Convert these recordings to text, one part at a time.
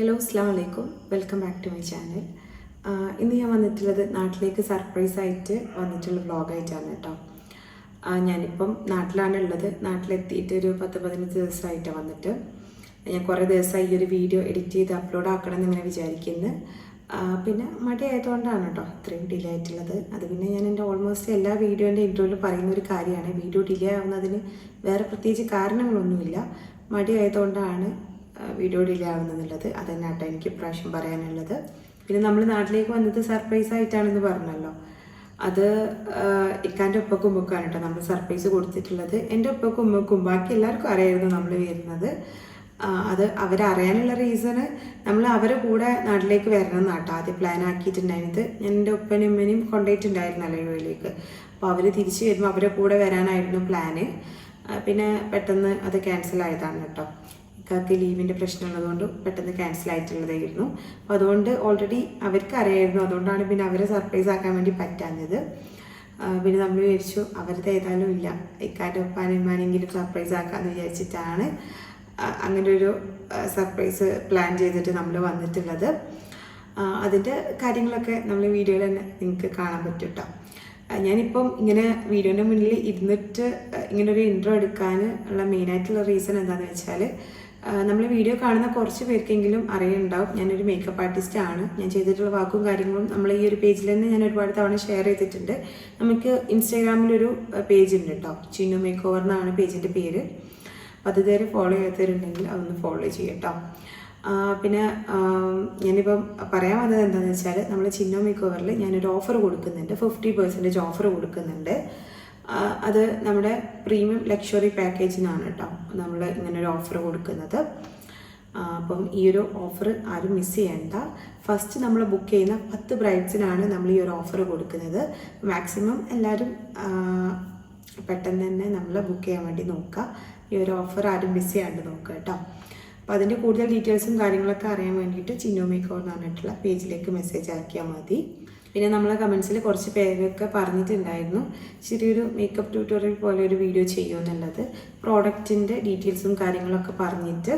Hello അസ്സാം വലൈക്കും welcome back to my channel ഇന്ന് ഞാൻ വന്നിട്ടുള്ളത് നാട്ടിലേക്ക് സർപ്രൈസായിട്ട് വന്നിട്ടുള്ള വ്ളോഗായിട്ടാണ് കേട്ടോ. ഞാനിപ്പം നാട്ടിലാണ് ഉള്ളത്. നാട്ടിലെത്തിയിട്ട് ഒരു പത്ത് പതിനഞ്ച് ദിവസമായിട്ട് വന്നിട്ട്. ഞാൻ കുറേ ദിവസമായി ഈ ഒരു വീഡിയോ എഡിറ്റ് ചെയ്ത് അപ്ലോഡ് ആക്കണം എന്നിങ്ങനെ വിചാരിക്കുന്നു. ആ, പിന്നെ മടി ആയതുകൊണ്ടാണ് കേട്ടോ ഇത്രയും ഡിലേ ആയിട്ടുള്ളത്. അത് പിന്നെ ഞാൻ എന്റെ ഓൾമോസ്റ്റ് എല്ലാ വീഡിയോന്റെ ഇൻട്രോയിൽ പറയുന്ന ഒരു കാര്യമാണ്. വീഡിയോ ഡിലേ ആവുന്നതിന് വേറെ പ്രത്യേകിച്ച് കാരണങ്ങളൊന്നുമില്ല. മടി ആയതുകൊണ്ടാണ് വീഡിയോ ഡിലേ അത് അതന്നെ കേട്ടോ എനിക്ക് ഇപ്രാവശ്യം പറയാനുള്ളത്. പിന്നെ നമ്മൾ നാട്ടിലേക്ക് വന്നത് സർപ്രൈസ് ആയിട്ടാണെന്ന് പറഞ്ഞല്ലോ. അത് ഇക്കാന്റെ ഉപ്പക്കും ഉമ്മക്കാണ് കേട്ടോ നമ്മൾ സർപ്രൈസ് കൊടുത്തിട്ടുള്ളത്. എന്റെ ഉപ്പക്കും ഉമ്മക്കും ബാക്കി എല്ലാവർക്കും അറിയായിരുന്നു നമ്മൾ വരുന്നത്. അത് അവരറിയാനുള്ള റീസണ് നമ്മൾ അവരെ കൂടെ നാട്ടിലേക്ക് വരണം എന്നാട്ടോ ആദ്യം പ്ലാൻ ആക്കിയിട്ടുണ്ടായിരുന്നത്. ഞാൻ എന്റെ ഉപ്പനും ഉമ്മനെയും കൊണ്ടുപോയിട്ടുണ്ടായിരുന്നല്ലോ വീട്ടിലേക്ക്. അപ്പോൾ അവർ തിരിച്ചു വരുമ്പോൾ അവരെ കൂടെ വരാനായിരുന്നു പ്ലാന് പിന്നെ പെട്ടെന്ന് അത് ക്യാൻസൽ ആയതാണ് കേട്ടോ. ഇക്കാക്ക് ലീവിന്റെ പ്രശ്നമുള്ളതുകൊണ്ട് പെട്ടെന്ന് ക്യാൻസൽ ആയിട്ടുള്ളതായിരുന്നു. അപ്പോൾ അതുകൊണ്ട് ഓൾറെഡി അവർക്ക് അറിയായിരുന്നു അതുകൊണ്ടാണ് പിന്നെ അവരെ സർപ്രൈസ് ആക്കാൻ വേണ്ടി പറ്റാഞ്ഞത്. പിന്നെ നമ്മൾ വിചാരിച്ചു അവരുടെ ഏതായാലും ഇല്ല. ഇക്കാന്റെ ഉപ്പാനുമാനെങ്കിലും സർപ്രൈസ് ആക്കാമെന്ന് വിചാരിച്ചിട്ടാണ് അങ്ങനെ ഒരു സർപ്രൈസ് പ്ലാൻ ചെയ്തിട്ട് നമ്മൾ വന്നിട്ടുള്ളത്. അതിന്റെ കാര്യങ്ങളൊക്കെ നമ്മൾ വീഡിയോയിൽ തന്നെ നിങ്ങൾക്ക് കാണാൻ പറ്റും കേട്ടോ ഞാനിപ്പം ഇങ്ങനെ വീഡിയോന്റെ മുന്നിൽ ഇരുന്നിട്ട് ഇങ്ങനെ ഒരു ഇൻട്രോ എടുക്കാൻ ഉള്ള മെയിനായിട്ടുള്ള റീസൺ എന്താണെന്ന് വെച്ചാൽ നമ്മൾ വീഡിയോ കാണുന്ന കുറച്ച് പേർക്കെങ്കിലും അറിയുന്നുണ്ടാവും. ഞാനൊരു മേക്കപ്പ് ആർട്ടിസ്റ്റ് ആണ്. ഞാൻ ചെയ്തിട്ടുള്ള വാക്കും കാര്യങ്ങളും നമ്മൾ ഈ ഒരു പേജിൽ തന്നെ ഞാൻ ഒരുപാട് തവണ ഷെയർ ചെയ്തിട്ടുണ്ട്. നമുക്ക് ഇൻസ്റ്റാഗ്രാമിലൊരു പേജ് ഉണ്ട് കേട്ടോ ചിന്നു മേക്ക് ഓവർ എന്നാണ് പേജിന്റെ പേര്. അപ്പോൾ അത് ഫോളോ ചെയ്യാത്തവരുണ്ടെങ്കിൽ അതൊന്ന് ഫോളോ ചെയ്യട്ടോ കേട്ടോ പിന്നെ ഞാനിപ്പം പറയാൻ വന്നത് എന്താണെന്ന് വെച്ചാൽ നമ്മൾ ചിന്നോ മേക്ക് ഓവറിൽ ഞാനൊരു ഓഫർ കൊടുക്കുന്നുണ്ട്. ഫിഫ്റ്റി പെർസെന്റേജ് ഓഫർ കൊടുക്കുന്നുണ്ട്. അത് നമ്മുടെ പ്രീമിയം ലക്ഷറി പാക്കേജിനാണ് കേട്ടോ. നമ്മൾ ഇങ്ങനെ ഒരു ഓഫർ കൊടുക്കുന്നത് അപ്പം ഈ ഒരു ഓഫർ ആരും മിസ് ചെയ്യണ്ട. ഫസ്റ്റ് നമ്മൾ ബുക്ക് ചെയ്യുന്ന പത്ത് ബ്രൈഡ്സിനാണ് നമ്മൾ ഈ ഒരു ഓഫർ കൊടുക്കുന്നത്. മാക്സിമം എല്ലാവരും പെട്ടെന്ന് തന്നെ നമ്മൾ ബുക്ക് ചെയ്യാൻ വേണ്ടി നോക്കുക ഈ ഒരു ഓഫർ ആരും മിസ് ചെയ്യാണ്ട് നോക്കുക കേട്ടോ. അപ്പോൾ അതിന്റെ കൂടുതൽ ഡീറ്റെയിൽസും കാര്യങ്ങളൊക്കെ അറിയാൻ വേണ്ടിയിട്ട് ചിന്നോ മേക്കോർ എന്ന് പറഞ്ഞിട്ടുള്ള പേജിലേക്ക് മെസ്സേജ് ആക്കിയാൽ മതി. പിന്നെ നമ്മളെ കമൻസിൽ കുറച്ച് പേരൊക്കെ പറഞ്ഞിട്ടുണ്ടായിരുന്നു. ചെറിയൊരു മേക്കപ്പ് ട്യൂട്ടോറിയൽ പോലെ ഒരു വീഡിയോ ചെയ്യുമെന്നുള്ളത് പ്രോഡക്റ്റിന്റെ ഡീറ്റെയിൽസും കാര്യങ്ങളൊക്കെ പറഞ്ഞിട്ട്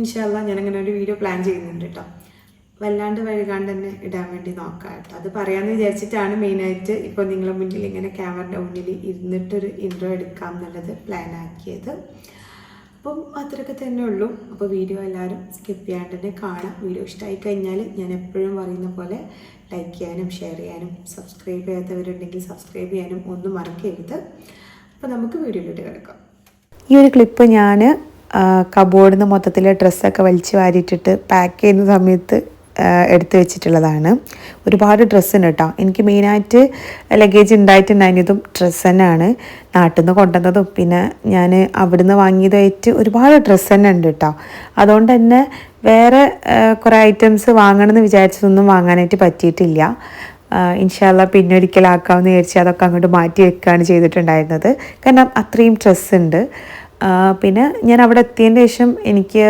ഇൻഷാല്ല ഞാനങ്ങനെ ഒരു വീഡിയോ പ്ലാൻ ചെയ്യുന്നുണ്ട് കേട്ടോ വല്ലാണ്ട് വഴുകാണ്ട് തന്നെ ഇടാൻ വേണ്ടി നോക്കാം കേട്ടോ അത് പറയാമെന്ന് വിചാരിച്ചിട്ടാണ് മെയിനായിട്ട് ഇപ്പോൾ നിങ്ങളുടെ മുന്നിൽ ഇങ്ങനെ ക്യാമറയുടെ മുന്നിൽ ഇരുന്നിട്ടൊരു ഇൻട്രോ എടുക്കാം എന്നുള്ളത് പ്ലാൻ ആക്കിയത്. അപ്പം അത്രയൊക്കെ തന്നെ ഉള്ളൂ. അപ്പോൾ വീഡിയോ എല്ലാവരും സ്കിപ്പ് ചെയ്യാണ്ട് തന്നെ കാണാം. വീഡിയോ ഇഷ്ടമായി കഴിഞ്ഞാൽ ഞാൻ എപ്പോഴും പറയുന്ന പോലെ ലൈക്ക് ചെയ്യാനും ഷെയർ ചെയ്യാനും സബ്സ്ക്രൈബ് ചെയ്യാത്തവരുണ്ടെങ്കിൽ സബ്സ്ക്രൈബ് ചെയ്യാനും ഒന്നും മറക്കരുത്. അപ്പോൾ നമുക്ക് വീഡിയോയിലോട്ട് കിടക്കാം. ഈ ഒരു ക്ലിപ്പ് ഞാൻ കബോർഡിൽ നിന്ന് മൊത്തത്തിൽ ഡ്രസ്സൊക്കെ വലിച്ചു വാരിയിട്ടിട്ട് പാക്ക് ചെയ്യുന്ന സമയത്ത് എടുത്ത് വെച്ചിട്ടുള്ളതാണ്. ഒരുപാട് ഡ്രസ്സ് ഉണ്ട് കേട്ടോ എനിക്ക് മെയിനായിട്ട് ലഗേജ് ഉണ്ടായിട്ടുണ്ടായിരുന്നതും ഡ്രസ്സ് തന്നെയാണ്. നാട്ടിൽ നിന്ന് കൊണ്ടുവന്നതും പിന്നെ ഞാൻ അവിടുന്ന് വാങ്ങിയതായിട്ട് ഒരുപാട് ഡ്രസ്സ് തന്നെ ഉണ്ട് കേട്ടോ അതുകൊണ്ട് തന്നെ വേറെ കുറേ ഐറ്റംസ് വാങ്ങണമെന്ന് വിചാരിച്ചതൊന്നും വാങ്ങാനായിട്ട് പറ്റിയിട്ടില്ല. ഇൻഷാല്ല പിന്നെ ഒരിക്കലാക്കാമെന്ന് വിചാരിച്ച് അതൊക്കെ അങ്ങോട്ട് മാറ്റി വെക്കുകയാണ് ചെയ്തിട്ടുണ്ടായിരുന്നത്. കാരണം അത്രയും ഡ്രസ്സ് ഉണ്ട്. പിന്നെ ഞാൻ അവിടെ എത്തിയതിന് ശേഷം എനിക്ക്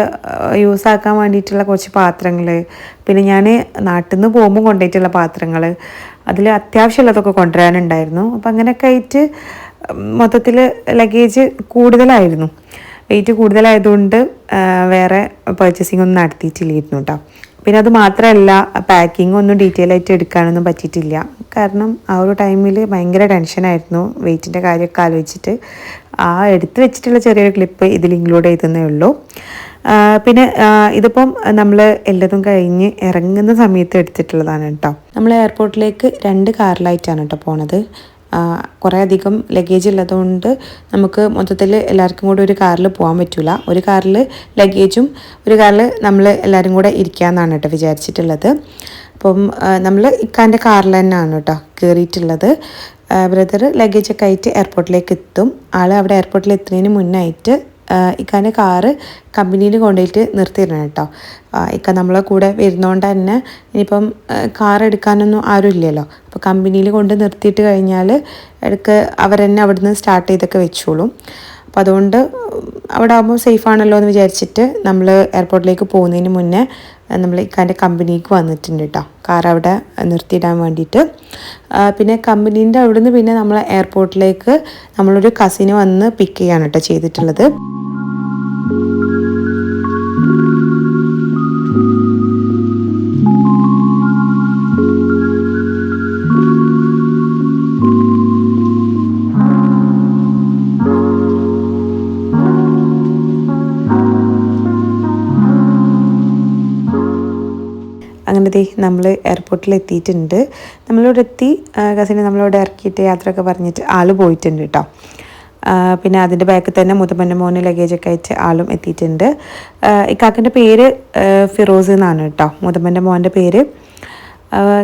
യൂസ് ആക്കാൻ വേണ്ടിയിട്ടുള്ള കുറച്ച് പാത്രങ്ങൾ പിന്നെ ഞാൻ നാട്ടിൽ നിന്ന് പോകുമ്പോൾ കൊണ്ടുപോയിട്ടുള്ള പാത്രങ്ങൾ അതിൽ അത്യാവശ്യമുള്ളതൊക്കെ കൊണ്ടുവരാനുണ്ടായിരുന്നു. അപ്പം അങ്ങനെയൊക്കെ ആയിട്ട് മൊത്തത്തിൽ ലഗേജ് കൂടുതലായിരുന്നു. വെയിറ്റ് കൂടുതലായതുകൊണ്ട് വേറെ പർച്ചേസിംഗ് ഒന്നും നടത്തിയിട്ടില്ലായിരുന്നു കേട്ടോ പിന്നെ അത് മാത്രമല്ല പാക്കിംഗ് ഒന്നും ഡീറ്റെയിൽ ആയിട്ട് എടുക്കാനൊന്നും പറ്റിയിട്ടില്ല. കാരണം ആ ഒരു ടൈമിൽ ഭയങ്കര ടെൻഷനായിരുന്നു വെയിറ്റിന്റെ കാര്യമൊക്കെ ആലോചിച്ചിട്ട്. ആ എടുത്തു വെച്ചിട്ടുള്ള ചെറിയൊരു ക്ലിപ്പ് ഇതിൽ ഇൻക്ലൂഡ് ചെയ്തതേ ഉള്ളൂ. പിന്നെ ഇതിപ്പം നമ്മൾ എല്ലാതും കഴിഞ്ഞ് ഇറങ്ങുന്ന സമയത്ത് എടുത്തിട്ടുള്ളതാണ് കേട്ടോ. നമ്മൾ എയർപോർട്ടിലേക്ക് രണ്ട് കാറിലായിട്ടാണ് കേട്ടോ പോണത്. കുറേ അധികം ലഗേജ് ഉള്ളതുകൊണ്ട് നമുക്ക് മൊത്തത്തിൽ എല്ലാവർക്കും കൂടെ ഒരു കാറിൽ പോകാൻ പറ്റില്ല ഒരു കാറിൽ ലഗേജും ഒരു കാറിൽ നമ്മൾ എല്ലാവരും കൂടെ ഇരിക്കാമെന്നാണ് കേട്ടോ വിചാരിച്ചിട്ടുള്ളത്. അപ്പം നമ്മൾ ഇക്കാന്റെ കാറിൽ തന്നെയാണ് കേട്ടോ കയറിയിട്ടുള്ളത് ബ്രദർ ലഗേജൊക്കെ ആയിട്ട് എയർപോർട്ടിലേക്ക് എത്തും. ആൾ അവിടെ എയർപോർട്ടിൽ എത്തുന്നതിന് മുന്നായിട്ട് ഇക്കാന്റെ കാറ് കമ്പനിയിൽ കൊണ്ടുപോയിട്ട് നിർത്തിയിരുന്നു കേട്ടോ. ഇക്ക നമ്മളെ കൂടെ വരുന്നതുകൊണ്ട് തന്നെ ഇനിയിപ്പം കാർ എടുക്കാനൊന്നും ആരും ഇല്ലല്ലോ. അപ്പോൾ കമ്പനിയിൽ കൊണ്ട് നിർത്തിയിട്ട് കഴിഞ്ഞാൽ ഇടയ്ക്ക് അവർ തന്നെ അവിടുന്ന് സ്റ്റാർട്ട് ചെയ്തൊക്കെ വെച്ചോളും. അപ്പോൾ അതുകൊണ്ട് അവിടെ ആകുമ്പോൾ സേഫ് ആണല്ലോ എന്ന് വിചാരിച്ചിട്ട് നമ്മൾ എയർപോർട്ടിലേക്ക് പോകുന്നതിന് മുന്നേ നമ്മൾ ഇക്കാന്റെ കമ്പനിക്ക് വന്നിട്ടുണ്ട് കേട്ടോ. കാർ അവിടെ നിർത്തിയിടാൻ വേണ്ടിയിട്ട്. പിന്നെ കമ്പനീന്റെ നിന്ന് പിന്നെ നമ്മൾ എയർപോർട്ടിലേക്ക് നമ്മളൊരു കസിന് വന്ന് പിക്ക് ചെയ്യാണ് കേട്ടോ ചെയ്തിട്ടുള്ളത്. നമ്മൾ എയർപോർട്ടിൽ എത്തിയിട്ടുണ്ട് നമ്മളിവിടെ എത്തി കസിനെ നമ്മളോട് ഇറക്കിയിട്ട് യാത്രയൊക്കെ പറഞ്ഞിട്ട് ആൾ പോയിട്ടുണ്ട് കേട്ടോ പിന്നെ അതിന്റെ ബാക്കിൽ തന്നെ മുതപ്പന്റെ മോന് ലഗേജൊക്കെ അയച്ച് ആളും എത്തിയിട്ടുണ്ട്. ഇക്കാക്കിന്റെ പേര് ഫിറോസ് എന്നാണ് കേട്ടോ മുതപ്പന്റെ മോന്റെ പേര്.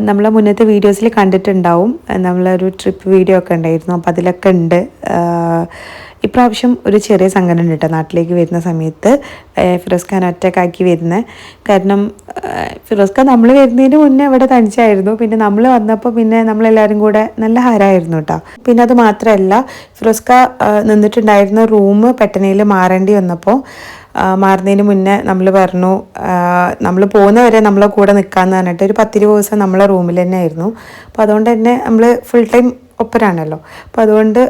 നമ്മളെ മുന്നത്തെ വീഡിയോസിൽ കണ്ടിട്ടുണ്ടാവും. നമ്മളൊരു ട്രിപ്പ് വീഡിയോ ഒക്കെ ഉണ്ടായിരുന്നു. അപ്പോൾ അതിലൊക്കെ ഉണ്ട് ഇപ്രാവശ്യം ഒരു ചെറിയ സംഘടന കേട്ടോ. നാട്ടിലേക്ക് വരുന്ന സമയത്ത് ഫിറോസ് ഖാൻ ഒറ്റക്കാക്കി വരുന്നത് കാരണം ഫിറോസ് ഖാൻ നമ്മൾ വരുന്നതിന് മുന്നേ ഇവിടെ തനിച്ചായിരുന്നു. പിന്നെ നമ്മൾ വന്നപ്പോൾ പിന്നെ നമ്മളെല്ലാവരും കൂടെ നല്ല ഹാരമായിരുന്നു കേട്ടോ. പിന്നെ അത് മാത്രമല്ല ഫിറോസ് നിന്നിട്ടുണ്ടായിരുന്ന റൂം പെട്ടെന്നയിൽ മാറേണ്ടി വന്നപ്പോൾ മാറുന്നതിന് മുന്നേ നമ്മൾ പറഞ്ഞു നമ്മൾ പോകുന്നവരെ നമ്മളെ കൂടെ നിൽക്കാമെന്ന് പറഞ്ഞിട്ട് ഒരു പത്തിരുപത് ദിവസം നമ്മളെ റൂമിൽ തന്നെ ആയിരുന്നു അപ്പോൾ അതുകൊണ്ട് തന്നെ നമ്മൾ ഫുൾ ടൈം ഒപ്പരാണല്ലോ. അപ്പോൾ അതുകൊണ്ട്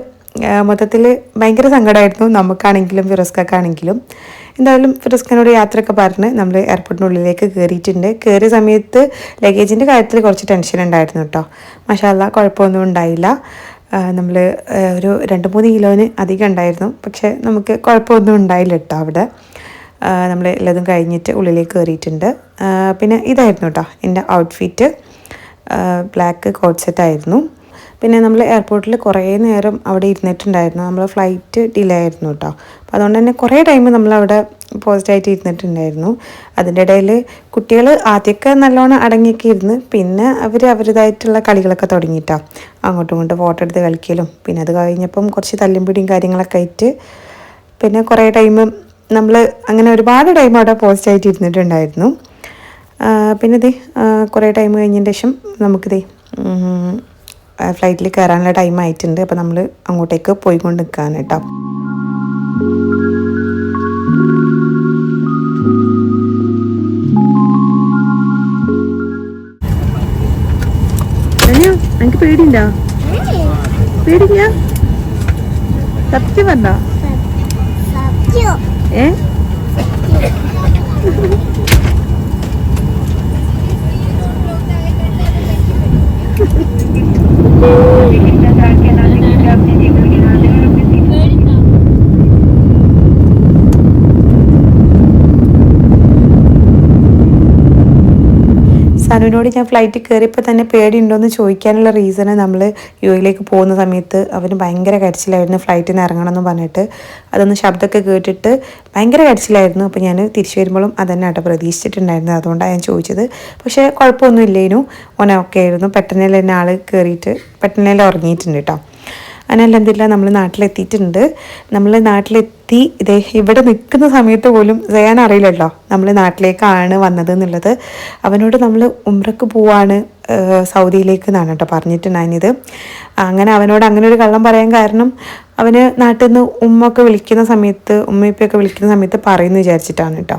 മൊത്തത്തിൽ ഭയങ്കര സങ്കടമായിരുന്നു നമുക്കാണെങ്കിലും ഫിറോസ്ക്കാണെങ്കിലും എന്തായാലും ഫിറോസ്ഖാനോട് യാത്രയൊക്കെ പറഞ്ഞ് നമ്മൾ എയർപോർട്ടിനുള്ളിലേക്ക് കയറിയിട്ടുണ്ട് കയറിയ സമയത്ത് ലഗേജിന്റെ കാര്യത്തിൽ കുറച്ച് ടെൻഷൻ ഉണ്ടായിരുന്നു കേട്ടോ. മഷാല്ല കുഴപ്പമൊന്നും ഉണ്ടായില്ല. നമ്മൾ ഒരു രണ്ട് മൂന്ന് കിലോന് അധികം ഉണ്ടായിരുന്നു. പക്ഷേ നമുക്ക് കുഴപ്പമൊന്നും ഉണ്ടായില്ല കേട്ടോ അവിടെ. നമ്മൾ എല്ലാതും കഴിഞ്ഞിട്ട് ഉള്ളിലേക്ക് കയറിയിട്ടുണ്ട് പിന്നെ ഇതായിരുന്നു കേട്ടോ എന്റെ ഔട്ട്ഫിറ്റ് ബ്ലാക്ക് കോട്ട് സെറ്റ് ആയിരുന്നു. പിന്നെ നമ്മൾ എയർപോർട്ടിൽ കുറേ നേരം അവിടെ ഇരുന്നിട്ടുണ്ടായിരുന്നു. നമ്മൾ ഫ്ലൈറ്റ് ഡിലേ ആയിരുന്നു കേട്ടോ അപ്പോൾ അതുകൊണ്ട് തന്നെ കുറേ ടൈം നമ്മൾ നമ്മളവിടെ പോസിറ്റായിട്ട് ഇരുന്നിട്ടുണ്ടായിരുന്നു. അതിന്റെ ഇടയിൽ കുട്ടികൾ ആദ്യമൊക്കെ നല്ലോണം അടങ്ങിയൊക്കെ ഇരുന്ന് പിന്നെ അവർ അവരുടേതായിട്ടുള്ള കളികളൊക്കെ തുടങ്ങിയിട്ടാണ് അങ്ങോട്ടും ഇങ്ങോട്ടും ഫോട്ടോ എടുത്ത് കളിക്കലും. പിന്നെ അത് കഴിഞ്ഞപ്പം കുറച്ച് തല്ലും പിടിയും കാര്യങ്ങളൊക്കെ ആയിട്ട് പിന്നെ കുറേ ടൈം നമ്മൾ അങ്ങനെ ഒരുപാട് ടൈം അവിടെ പോസ്റ്റായിട്ട് ഇരുന്നിട്ടുണ്ടായിരുന്നു. പിന്നെ ഇതേ കുറേ ടൈം കഴിഞ്ഞതിന് ശേഷം നമുക്കിതേ ഫ്ലൈറ്റിൽ കയറാനുള്ള ടൈം ആയിട്ടുണ്ട്. അപ്പോൾ നമ്മൾ അങ്ങോട്ടേക്ക് പോയിക്കൊണ്ട് നിൽക്കുകയാണ് കേട്ടോ എനിക്ക് പേടിയില്ല? പേടില്ല സത്യം. വന്ന ഏ? Hallelujah. സനുവിനോട് ഞാൻ ഫ്ലൈറ്റിൽ കയറിയപ്പോൾ തന്നെ പേടിയുണ്ടോ എന്ന് ചോദിക്കാനുള്ള റീസണ് നമ്മൾ യു എയിലേക്ക് പോകുന്ന സമയത്ത് അവന് ഭയങ്കര കരച്ചിലായിരുന്നു ഫ്ലൈറ്റിൽ നിന്ന് ഇറങ്ങണം എന്ന് പറഞ്ഞിട്ട്. അതൊന്ന് ശബ്ദമൊക്കെ കേട്ടിട്ട് ഭയങ്കര കരച്ചിലായിരുന്നു. അപ്പോൾ ഞാൻ തിരിച്ചു വരുമ്പോഴും അതന്നെ ആട്ടോ പ്രതീക്ഷിച്ചിട്ടുണ്ടായിരുന്നത്. അതുകൊണ്ടാണ് ഞാൻ ചോദിച്ചത്. പക്ഷേ കുഴപ്പമൊന്നും ഇല്ലേനു ഓനെ ഓക്കെ ആയിരുന്നു. പെട്ടെന്ന് തന്നെ ആൾ കയറിയിട്ട് പെട്ടെന്ന് ഉറങ്ങിയിട്ടുണ്ട് കേട്ടോ അങ്ങനെ അല്ലെന്തില്ല നമ്മൾ നാട്ടിലെത്തിയിട്ടുണ്ട്. നമ്മൾ നാട്ടിലെത്തി ഇതേ ഇവിടെ നിൽക്കുന്ന സമയത്ത് പോലും സയാൻ അറിയില്ലല്ലോ നമ്മൾ നാട്ടിലേക്കാണ് വന്നത് എന്നുള്ളത്. അവനോട് നമ്മൾ ഉമ്രക്ക് പോവാണ് സൗദിയിലേക്ക് എന്നാണ് കേട്ടോ പറഞ്ഞിട്ടുണ്ടായിരുന്നത്. അങ്ങനെ അവനോട് അങ്ങനെ ഒരു കള്ളം പറയാൻ കാരണം അവന് നാട്ടിൽ നിന്ന് ഉമ്മ ഒക്കെ വിളിക്കുന്ന സമയത്ത് ഉമ്മയപ്പൊക്കെ വിളിക്കുന്ന സമയത്ത് പറയുന്നു വിചാരിച്ചിട്ടാണ് കേട്ടോ.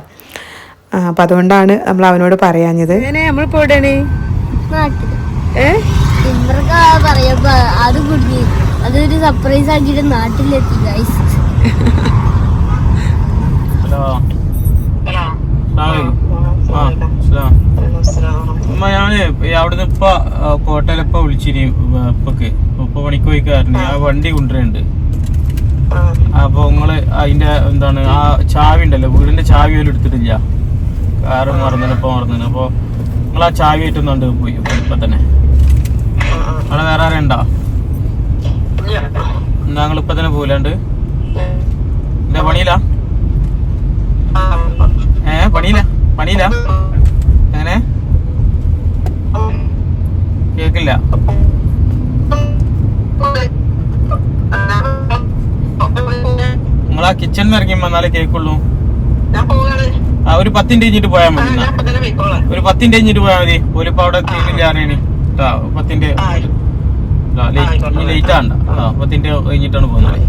അപ്പം അതുകൊണ്ടാണ് നമ്മൾ അവനോട് പറയാഞ്ഞത്. എവിടെയാണ്? നാട്ടിൽ. ഏ പറയുമ്പോ അത് കുടുങ്ങി. അതൊരു സർപ്രൈസ് ആക്കിയിട്ട് നാട്ടിലെത്തി ഗൈസ് ഹലോ. ഉമ്മ ഞാൻ അവിടുന്ന് ഇപ്പൊ കോട്ടയിൽ ഇപ്പൊ വിളിച്ചിരി ഇപ്പൊക്ക്. ഇപ്പൊ പണിക്ക് പോയിക്കാരന് ആ. വണ്ടി കൊണ്ടുവരുന്നുണ്ട് അപ്പൊ നിങ്ങൾ അതിന്റെ എന്താണ് ആ ചാവി ഉണ്ടല്ലോ വീടിന്റെ ചാവി പോലും എടുത്തിട്ടില്ല. കാറ് മറന്നു ഇപ്പൊ മറന്നു അപ്പൊ നിങ്ങൾ ആ ചാവി ആയിട്ടൊന്നുണ്ട് പോയി ഇപ്പൊ തന്നെ. നിങ്ങളെ വേറെ ആരും എന്നാ ഇപ്പൊ തന്നെ പോലാണ്ട് എന്താ പണിയില്ല ഏ പണിയില്ല പണിയില്ല. എങ്ങനെ? കേക്കില്ല. നിങ്ങൾ ആ കിച്ചണിൽ ഇറങ്ങി വന്നാലേ കേക്കുള്ളൂ. ആ ഒരു പത്തിന്റെ കഴിഞ്ഞിട്ട് പോയാൽ മതി. ഒരു പത്തിന്റെ കഴിഞ്ഞിട്ട് പോയാൽ മതി. ഒരിപ്പോ അവിടെ കേക്കില്ല അറിയണേ. പത്തിന്റെ ലേറ്റ് ആണ്ട കേട്ടോ പത്തിന്റെ കഴിഞ്ഞിട്ടാണ് പോകുന്നത്.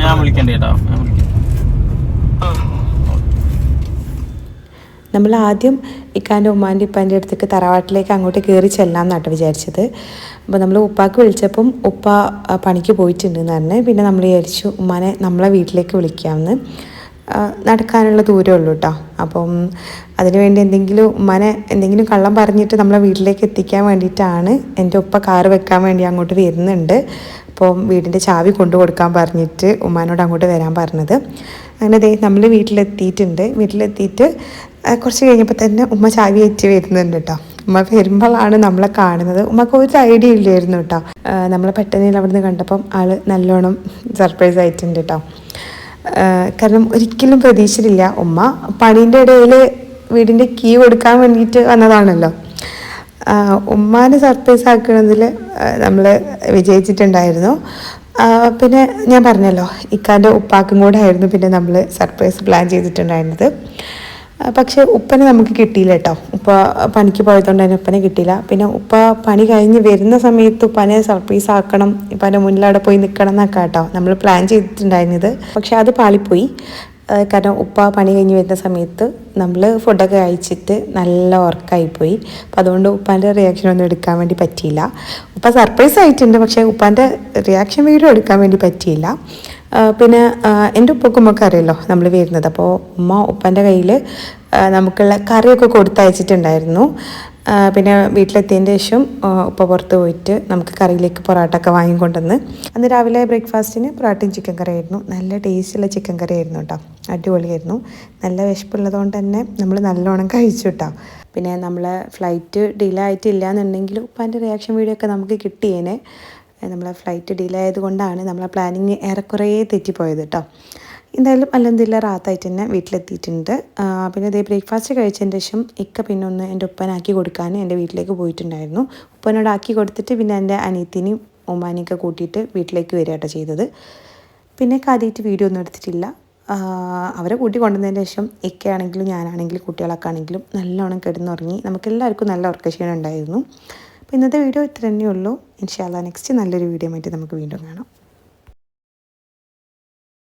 ഞാൻ- വിളിക്കണ്ടേ കേട്ടോ. ഞാൻ വിളിക്കാം. നമ്മൾ ആദ്യം ഇക്കാന്റെ ഉമ്മാന്റെ ഇപ്പാന്റെ അടുത്തേക്ക് തറവാട്ടിലേക്ക് അങ്ങോട്ട് കയറി ചെല്ലാം എന്നാട്ടോ വിചാരിച്ചത്. അപ്പോൾ നമ്മൾ ഉപ്പാക്ക് വിളിച്ചപ്പം ഉപ്പ പണിക്ക് പോയിട്ടുണ്ടെന്ന് പറഞ്ഞ്. പിന്നെ നമ്മൾ വിചാരിച്ചു ഉമ്മാനെ നമ്മളെ വീട്ടിലേക്ക് വിളിക്കാമെന്ന്. നടക്കാനുള്ള ദൂരമേ ഉള്ളൂ കേട്ടോ അപ്പം അതിനുവേണ്ടി എന്തെങ്കിലും ഉമ്മനെ എന്തെങ്കിലും കള്ളം പറഞ്ഞിട്ട് നമ്മളെ വീട്ടിലേക്ക് എത്തിക്കാൻ വേണ്ടിയിട്ടാണ് എന്റെ ഉപ്പ കാറ് വെക്കാൻ വേണ്ടി അങ്ങോട്ട് വരുന്നുണ്ട്. അപ്പം വീടിന്റെ ചാവി കൊണ്ടു കൊടുക്കാൻ പറഞ്ഞിട്ട് ഉമ്മാനോട് അങ്ങോട്ട് വരാൻ പറഞ്ഞത്. അങ്ങനെ ദേ നമ്മൾ വീട്ടിലെത്തിയിട്ടുണ്ട്. വീട്ടിലെത്തിയിട്ട് കുറച്ച് കഴിഞ്ഞപ്പോൾ തന്നെ ഉമ്മ ചാവി ഏറ്റ് വരുന്നുണ്ട് കേട്ടോ ഉമ്മ വരുമ്പോഴാണ് നമ്മളെ കാണുന്നത്. ഉമ്മക്ക് ഒരു ഐഡിയ ഇല്ലായിരുന്നു കേട്ടോ നമ്മളെ പെട്ടെന്ന് അവിടുന്ന് കണ്ടപ്പം ആൾ നല്ലോണം സർപ്രൈസ് ആയിട്ടുണ്ട് കേട്ടോ കാരണം ഒരിക്കലും പ്രതീക്ഷിച്ചിട്ടില്ല. ഉമ്മ പണീന്റെ ഇടയിൽ വീടിന്റെ കീ കൊടുക്കാൻ വേണ്ടിയിട്ട് വന്നതാണല്ലോ. ഉമ്മാനെ സർപ്രൈസ് ആക്കണതിൽ നമ്മൾ വിജയിച്ചിട്ടുണ്ടായിരുന്നു. പിന്നെ ഞാൻ പറഞ്ഞല്ലോ ഇക്കാന്റെ ഉപ്പാക്കും കൂടെ ആയിരുന്നു പിന്നെ നമ്മൾ സർപ്രൈസ് പ്ലാൻ ചെയ്തിട്ടുണ്ടായിരുന്നത്. പക്ഷേ ഉപ്പനെ നമുക്ക് കിട്ടിയില്ല കേട്ടോ. ഉപ്പ പണിക്ക് പോയതുകൊണ്ട് തന്നെ ഉപ്പനെ കിട്ടിയില്ല. പിന്നെ ഉപ്പ പണി കഴിഞ്ഞ് വരുന്ന സമയത്ത് ഉപ്പനെ സർപ്രൈസ് ആക്കണം ഇപ്പം മുന്നിൽ അവിടെ പോയി നിൽക്കണം എന്നൊക്കെ കേട്ടോ നമ്മൾ പ്ലാൻ ചെയ്തിട്ടുണ്ടായിരുന്നത്. പക്ഷെ അത് പാളിപ്പോയി. കാരണം ഉപ്പ പണി കഴിഞ്ഞ് വരുന്ന സമയത്ത് നമ്മൾ ഫുഡൊക്കെ കഴിച്ചിട്ട് നല്ല ഉറക്കമായിപ്പോയി അപ്പം അതുകൊണ്ട് ഉപ്പാന്റെ റിയാക്ഷൻ ഒന്നും എടുക്കാൻ വേണ്ടി പറ്റിയില്ല. ഉപ്പ സർപ്രൈസ് ആയിട്ടുണ്ട് പക്ഷേ ഉപ്പാന്റെ റിയാക്ഷൻ വീഡിയോ എടുക്കാൻ വേണ്ടി പറ്റിയില്ല. പിന്നെ എന്റെ ഉപ്പക്കുമ്മൊക്കെ അറിയല്ലോ നമ്മൾ വരുന്നത്. അപ്പോൾ ഉമ്മ ഉപ്പന്റെ കയ്യിൽ നമുക്കുള്ള കറിയൊക്കെ കൊടുത്തയച്ചിട്ടുണ്ടായിരുന്നു. പിന്നെ വീട്ടിലെത്തിയതിന്റെ ശേഷം ഉപ്പ പുറത്ത് പോയിട്ട് നമുക്ക് കറിയിലേക്ക് പൊറോട്ട ഒക്കെ വാങ്ങിക്കൊണ്ടുവന്ന് അന്ന് രാവിലെ ബ്രേക്ക്ഫാസ്റ്റിന് പൊറോട്ടയും ചിക്കൻ കറി ആയിരുന്നു നല്ല ടേസ്റ്റുള്ള ചിക്കൻ കറി ആയിരുന്നു കേട്ടോ. അടിപൊളിയായിരുന്നു. നല്ല വിശപ്പുള്ളതുകൊണ്ട് തന്നെ നമ്മൾ നല്ലോണം കഴിച്ചു കേട്ടോ. പിന്നെ നമ്മൾ ഫ്ലൈറ്റ് ഡിലേ ആയിട്ടില്ല എന്നുണ്ടെങ്കിൽ ഉപ്പാന്റെ റിയാക്ഷൻ വീഡിയോ ഒക്കെ നമുക്ക് കിട്ടിയേനെ. നമ്മളെ ഫ്ലൈറ്റ് ഡിലേ ആയതുകൊണ്ടാണ് നമ്മളെ പ്ലാനിങ് ഏറെക്കുറെ തെറ്റിപ്പോയത് കേട്ടോ എന്തായാലും അല്ലെന്തില്ല റാത്തായിട്ട് തന്നെ വീട്ടിലെത്തിയിട്ടുണ്ട്. പിന്നെ ഇതേ ബ്രേക്ക്ഫാസ്റ്റ് കഴിച്ചതിന് ശേഷം ഇക്ക പിന്നെ ഒന്ന് എന്റെ ഉപ്പനാക്കി കൊടുക്കാൻ എന്റെ വീട്ടിലേക്ക് പോയിട്ടുണ്ടായിരുന്നു. ഉപ്പനോട് ആക്കി കൊടുത്തിട്ട് പിന്നെ എന്റെ അനിയത്തിനെയും ഉമ്മാനെയൊക്കെ കൂട്ടിയിട്ട് വീട്ടിലേക്ക് വരിക കേട്ടോ ചെയ്തത്. പിന്നെ കാര്യമായിട്ട് വീഡിയോ ഒന്നും എടുത്തിട്ടില്ല. അവരെ കൂട്ടി കൊണ്ടുവന്നതിന് ശേഷം ഇക്കയാണെങ്കിലും ഞാനാണെങ്കിലും കുട്ടികളൊക്കെ ആണെങ്കിലും നല്ലോണം കിടന്നുറങ്ങി. നമുക്കെല്ലാവർക്കും നല്ല ഉറക്കക്ഷീണം ഉണ്ടായിരുന്നു. അപ്പോൾ ഇന്നത്തെ വീഡിയോ ഇത്ര തന്നെയുള്ളൂ ഇൻഷാല്ല നെക്സ്റ്റ് നല്ലൊരു വീഡിയോ ആയിട്ട് നമുക്ക് വീണ്ടും കാണാം.